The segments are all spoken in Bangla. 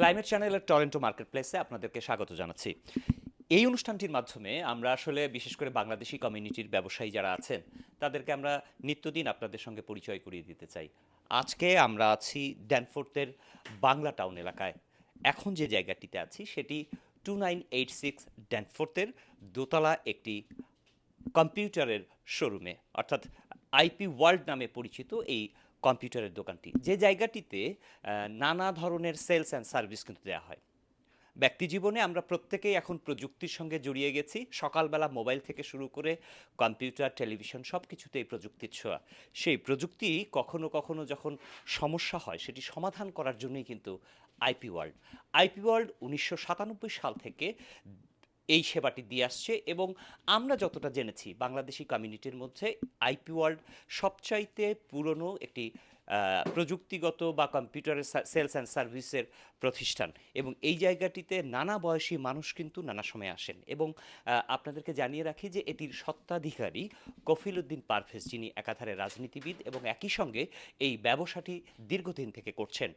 ক্লাইমেট চ্যানেলের টরেন্টো মার্কেট প্লেসে আপনাদেরকে স্বাগত জানাচ্ছি। এই অনুষ্ঠানটির মাধ্যমে আমরা আসলে বিশেষ করে বাংলাদেশি কমিউনিটির ব্যবসায়ী যারা আছেন, তাদেরকে আমরা নিত্যদিন আপনাদের সঙ্গে পরিচয় করিয়ে দিতে চাই। আজকে আমরা আছি ড্যানফোর্থের বাংলা টাউন এলাকায়। এখন যে জায়গাটিতে আছি সেটি টু নাইন এইট সিক্স ড্যানফোর্থের দোতলা একটি কম্পিউটারের শোরুমে, অর্থাৎ আইপি ওয়ার্ল্ড নামে পরিচিত এই কম্পিউটারের দোকানটি। যে জায়গাটিতে নানা ধরনের সেলস অ্যান্ড সার্ভিস কিন্তু দেওয়া হয়। ব্যক্তি জীবনে আমরা প্রত্যেকেই এখন প্রযুক্তির সঙ্গে জড়িয়ে গেছি। সকালবেলা মোবাইল থেকে শুরু করে কম্পিউটার, টেলিভিশন সব কিছুতেই প্রযুক্তির ছোঁয়া। সেই প্রযুক্তি কখনো কখনো যখন সমস্যা হয়, সেটি সমাধান করার জন্যই কিন্তু আইপি ওয়ার্ল্ড। আইপি ওয়ার্ল্ড উনিশশো সাতানব্বই সাল থেকে এই সেবাটি দিয়ে আসছে এবং আমরা যতটা জেনেছি বাংলাদেশি কমিউনিটির মধ্যে আইপি ওয়ার্ল্ড সবচাইতে পুরনো একটি প্রযুক্তিগত বা কম্পিউটারের সেলস অ্যান্ড সার্ভিসের প্রতিষ্ঠান। এবং এই জায়গাটিতে নানা বয়সী মানুষ কিন্তু নানা সময় আসেন। এবং আপনাদেরকে জানিয়ে রাখি যে এটির সত্ত্বাধিকারী কফিল উদ্দিন পারভেজ, যিনি একাধারে রাজনীতিবিদ এবং একই সঙ্গে এই ব্যবসাটি দীর্ঘদিন থেকে করছেন।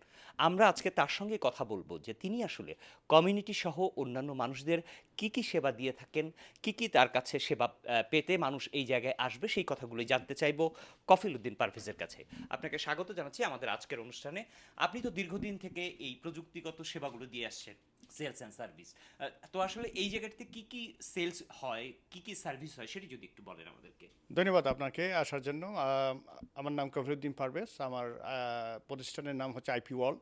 আমরা আজকে তার সঙ্গে কথা বলব যে তিনি আসলে কমিউনিটি সহ অন্যান্য মানুষদের কি কি সেবা দিয়ে থাকেন, কি কি তার কাছে সেবা পেতে মানুষ এই জায়গায় আসবে, সেই কথাগুলোই জানতে চাইব কফিল উদ্দিন পারভেজের কাছে। আপনাকে স্বাগত জানাচ্ছি আমাদের আজকের অনুষ্ঠানে। আপনি তো দীর্ঘদিন থেকে এই প্রযুক্তিগত সেবাগুলো দিয়ে আসছেন, সেলস অ্যান্ড সার্ভিস। তো আসলে এই জায়গাটিতে কি কি সেলস হয়, কি কি সার্ভিস হয় সেটি যদি একটু বলেন আমাদেরকে। ধন্যবাদ আপনাকে আসার জন্য। আমার নাম কফিরুদ্দিন পারভেজ, আমার প্রতিষ্ঠানের নাম হচ্ছে আইপি ওয়ার্ল্ড।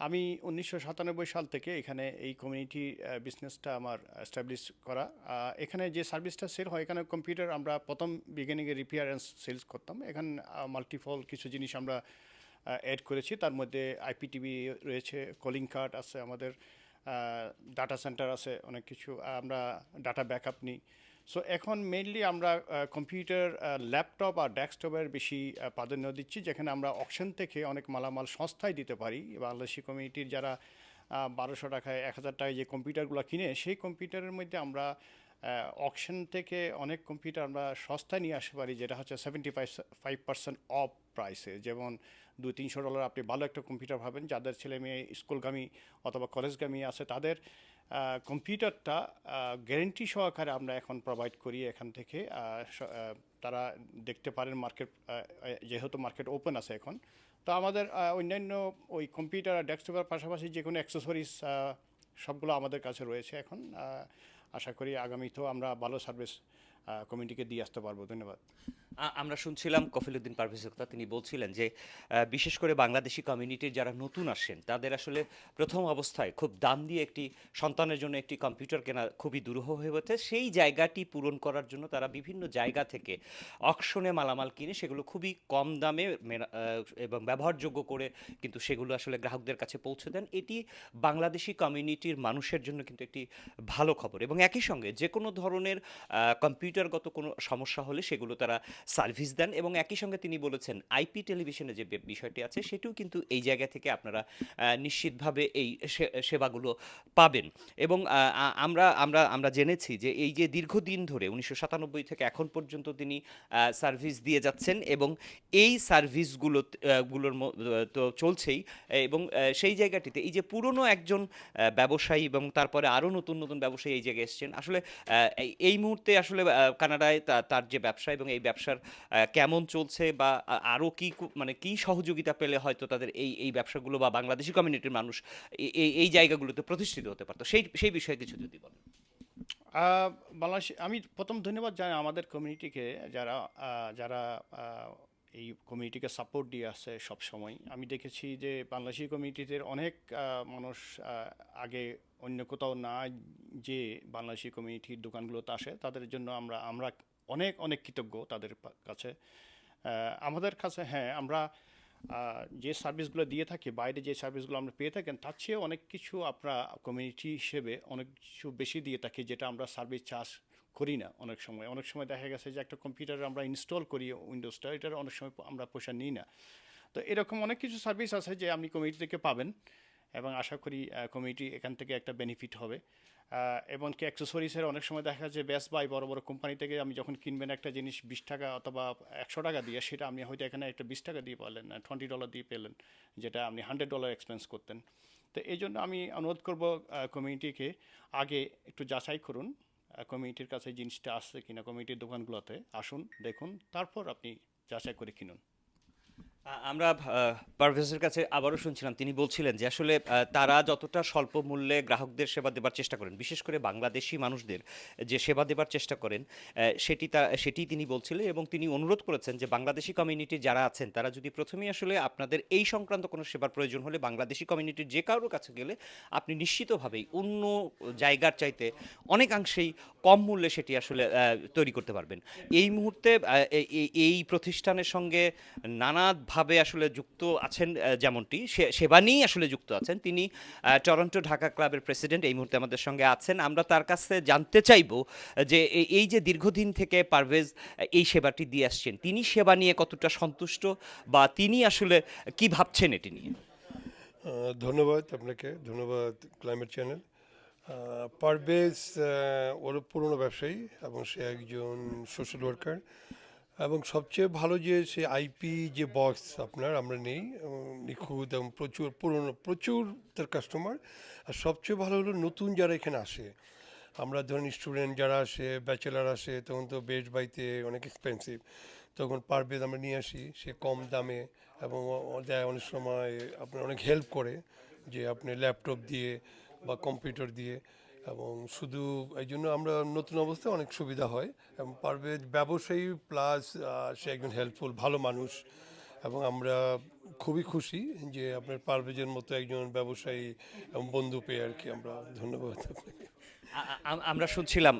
আমি উনিশশো সাতানব্বই সাল থেকে এখানে এই কমিউনিটি বিজনেসটা আমার এস্টাবলিশ করা। এখানে যে সার্ভিসটা সেল হয়, এখানে কম্পিউটার আমরা প্রথম বিগিনিংয়ে রিপেয়ার অ্যান্ড সেলস করতাম। এখানে মাল্টিফল কিছু জিনিস আমরা অ্যাড করেছি। তার মধ্যে আইপিটিভি রয়েছে কলিং কার্ড আছে আমাদের ডাটা সেন্টার আছে, অনেক কিছু। আমরা ডাটা ব্যাকআপ নিই। সো এখন মেইনলি আমরা কম্পিউটার ল্যাপটপ আর ডেস্কটপের বেশি প্রাধান্য দিচ্ছি, যেখানে আমরা অকশন থেকে অনেক মালামাল সংস্থায় দিতে পারি। বাংলাদেশি কমিউনিটির যারা বারোশো টাকায়, এক হাজার টাকায় যে কম্পিউটারগুলো কিনে, সেই কম্পিউটারের মধ্যে আমরা অকশন থেকে অনেক কম্পিউটার আমরা সস্তায় নিয়ে আসতে পারি, যেটা হচ্ছে seventy five five percent of প্রাইসে যেমন দু তিনশো ডলার আপনি ভালো একটা কম্পিউটার পাবেন যাদের ছেলে মেয়ে স্কুলগামী অথবা কলেজগামী আছে, তাদের কম্পিউটারটা গ্যারেন্টি সহকারে আমরা এখন প্রোভাইড করি এখান থেকে। তারা দেখতে পারেন মার্কেট যেহেতু মার্কেট ওপেন আছে এখন। তো আমাদের অন্যান্য ওই কম্পিউটার আর ডেস্কটপের পাশাপাশি যে কোনো অ্যাক্সেসরিজ সবগুলো আমাদের কাছে রয়েছে এখন। আশা করি আগামীতেও আমরা ভালো সার্ভিস কমিউনিটিকে দিয়ে আসতে পারব। ধন্যবাদ। আমরা শুনছিলাম কফিল উদ্দিন পারভেজের কথা তিনি বলছিলেন যে বিশেষ করে বাংলাদেশি কমিউনিটির যারা নতুন আসেন তাদের আসলে প্রথম অবস্থায় খুব দাম দিয়ে একটি সন্তানের জন্য একটি কম্পিউটার কেনা খুবই দুরূহ হয়ে ওঠে সেই জায়গাটি পূরণ করার জন্য তারা বিভিন্ন জায়গা থেকে অকশনে মালামাল কিনে সেগুলো খুবই কম দামে এবং ব্যবহারযোগ্য করে কিন্তু সেগুলো আসলে গ্রাহকদের কাছে পৌঁছে দেন। এটি বাংলাদেশি কমিউনিটির মানুষের জন্য কিন্তু একটি ভালো খবর এবং একই সঙ্গে যে কোনো ধরনের কম্পিউটারগত কোনো সমস্যা হলে সেগুলো তারা সার্ভিস দেন এবং একই সঙ্গে তিনি বলেছেন, আইপি টেলিভিশনে যে বিষয়টি আছে সেটিও কিন্তু এই জায়গা থেকে আপনারা নিশ্চিতভাবে এই সেবাগুলো পাবেন। এবং আমরা আমরা আমরা জেনেছি যে এই যে দীর্ঘদিন ধরে উনিশশো সাতানব্বই থেকে এখন পর্যন্ত তিনি সার্ভিস দিয়ে যাচ্ছেন এবং এই সার্ভিসগুলো গুলোর তো চলছেই এবং সেই জায়গাটিতে এই যে পুরনো একজন ব্যবসায়ী এবং তারপরে আরও নতুন নতুন ব্যবসায়ী এই জায়গায় এসছেন। আসলে এই- মুহূর্তে আসলে কানাডায় তার যে ব্যবসা এবং এই ব্যবসার আহ, কেমন চলছে বা আরও কি মানে কি সহযোগিতা পেলে হয়তো তাদের এই এই ব্যবসাগুলো বা বাংলাদেশি কমিউনিটির মানুষ এই- এই জায়গাগুলোতে প্রতিষ্ঠিত হতে পারতো। সেই সেই বিষয়ে কিছু যদি বলেন। বাংলাদেশ আমি প্রথম ধন্যবাদ জানাই আমাদের কমিউনিটিকে যারা যারা এই কমিউনিটিকে সাপোর্ট দিয়ে আসছে সবসময়। আমি দেখেছি যে বাংলাদেশি কমিউনিটিতে অনেক মানুষ আগে অন্য কোথাও না যে বাংলাদেশি কমিউনিটির দোকানগুলোতে আসে। তাদের জন্য আমরা আমরা অনেক অনেক কৃতজ্ঞ তাদের কাছে। আমাদের কাছে হ্যাঁ আমরা যে সার্ভিসগুলো দিয়ে থাকি, বাইরে যে সার্ভিসগুলো আমরা পেয়ে থাকেন, তার চেয়ে অনেক কিছু আমরা কমিউনিটি হিসেবে অনেক কিছু বেশি দিয়ে থাকি, যেটা আমরা সার্ভিস চার্জ করি না অনেক সময়। অনেক সময় দেখা গেছে যে একটা কম্পিউটার আমরা ইনস্টল করি উইন্ডোজটা এটার অনেক সময় আমরা পয়সা নিই না। তো এরকম অনেক কিছু সার্ভিস আছে যে আপনি কমিউনিটি থেকে পাবেন। এবং আশা করি কমিউনিটি এখান থেকে একটা বেনিফিট হবে। আহ, এমনকি অ্যাক্সেসরিজের অনেক সময় দেখা যায় বেস্ট বাই বড় বড় কোম্পানি থেকে আমি যখন কিনবেন একটা জিনিস বিশ টাকা অথবা একশো টাকা দিয়ে সেটা আপনি হয়তো এখানে একটা বিশ টাকা দিয়ে পারলেন টোয়েন্টি ডলার দিয়ে পেলেন যেটা আপনি হান্ড্রেড ডলার এক্সপেন্স করতেন। তো এই জন্য আমি অনুরোধ করব কমিউনিটিকে আগে একটু যাচাই করুন কমিউনিটির কাছে জিনিসটা আসছে কিনা কমিউনিটির দোকানগুলোতে আসুন দেখুন তারপর আপনি যাচাই করে কিনুন। আমরা পারভেজের কাছে আবারও শুনছিলাম, তিনি বলছিলেন যে আসলে তারা যতটা স্বল্প মূল্যে গ্রাহকদের সেবা দেবার চেষ্টা করেন, বিশেষ করে বাংলাদেশি মানুষদের যে সেবা দেবার চেষ্টা করেন সেটি তা, সেটি তিনি বলছিলেন এবং তিনি অনুরোধ করেছেন যে বাংলাদেশি কমিউনিটি যারা আছেন, তারা যদি প্রথমেই আসলে আপনাদের এই সংক্রান্ত কোনো সেবার প্রয়োজন হলে বাংলাদেশি কমিউনিটির যে কারোর কাছে গেলে আপনি নিশ্চিতভাবেই অন্য জায়গার চাইতে অনেকাংশেই কম মূল্যে সেটি আসলে তৈরি করতে পারবেন। এই মুহূর্তে এই- প্রতিষ্ঠানের সঙ্গে নানাভাবে আসলে যুক্ত আছেন যেমনটি। সেবা নিয়েই আসলে যুক্ত আছেন। তিনি টরন্টো ঢাকা ক্লাবের প্রেসিডেন্ট এই মুহূর্তে আমাদের সঙ্গে আছেন। আমরা তার কাছে জানতে চাইব, যে এই যে দীর্ঘদিন থেকে পারভেজ, এই সেবাটি দিয়ে আসছেন, তিনি সেবা নিয়ে কতটা সন্তুষ্ট বা তিনি আসলে কি ভাবছেন এটি নিয়ে? ধন্যবাদ আপনাকে। ধন্যবাদ ক্লাইমেট চ্যানেল। পারভেজ ওর পুরনো ব্যবসায়ী এবং সে একজন সোশ্যাল ওয়ার্কার এবং সবচেয়ে ভালো যে সে আইপি যে বক্স আপনার, আমরা নেই নিখুঁত এবং প্রচুর পুরনো, প্রচুর তার কাস্টমার আর সবচেয়ে ভালো হলো নতুন যারা এখানে আসে, আমরা ধরেন স্টুডেন্ট যারা আসে ব্যাচেলার আসে, তখন তো বেড বাইতে অনেক এক্সপেন্সিভ তখন পারভেজ আমরা নিয়ে আসি, সে কম দামে এবং দেয় অনেক সময় আপনার অনেক হেল্প করে, যে আপনি ল্যাপটপ দিয়ে বা কম্পিউটার দিয়ে। এবং শুধু এই জন্য আমরা নতুন অবস্থায় অনেক সুবিধা হয়। এবং পারবে ব্যবসায়ী প্লাস সে একজন হেল্পফুল ভালো মানুষ। এবং আমরা খুবই খুশি যে আপনার পারভেজের মতো একজন ব্যবসায়ী এবং বন্ধু পেয়ে আর কি আমরা ধন্যবাদ আপনাকে। আমরা শুনছিলাম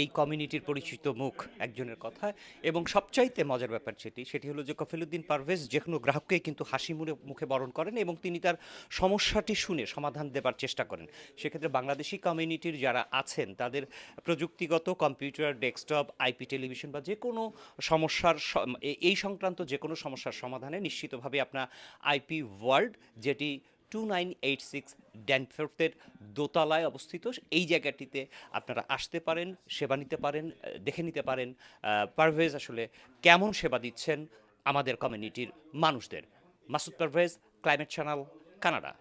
এই কমিউনিটির পরিচিত মুখ একজনের কথা, এবং সবচাইতে মজার ব্যাপার যেটি, সেটি হলো যে কফিলুদ্দিন পারভেজ যে কোনো গ্রাহককে কিন্তু হাসি মুখে মুখে বরণ করেন এবং তিনি তার সমস্যাটি শুনে সমাধান দেবার চেষ্টা করেন। সেক্ষেত্রে বাংলাদেশি কমিউনিটির যারা আছেন, তাদের প্রযুক্তিগত কম্পিউটার, ডেস্কটপ আইপি টেলিভিশন বা যে কোনো সমস্যার এই সংক্রান্ত যে কোনো সমস্যার সমাধানে নিশ্চিতভাবে আপনার আইপি ওয়ার্ল্ড, যেটি টু নাইন এইট সিক্স ড্যানফোর্টের দোতলায় অবস্থিত এই জায়গাটিতে আপনারা আসতে পারেন সেবা নিতে পারেন দেখে নিতে পারেন পারভেজ আসলে কেমন সেবা দিচ্ছেন আমাদের কমিউনিটির মানুষদের Masud Parvez climate channel Canada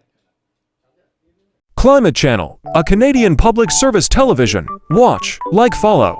Climate Channel, a Canadian public service television. Watch, like, follow.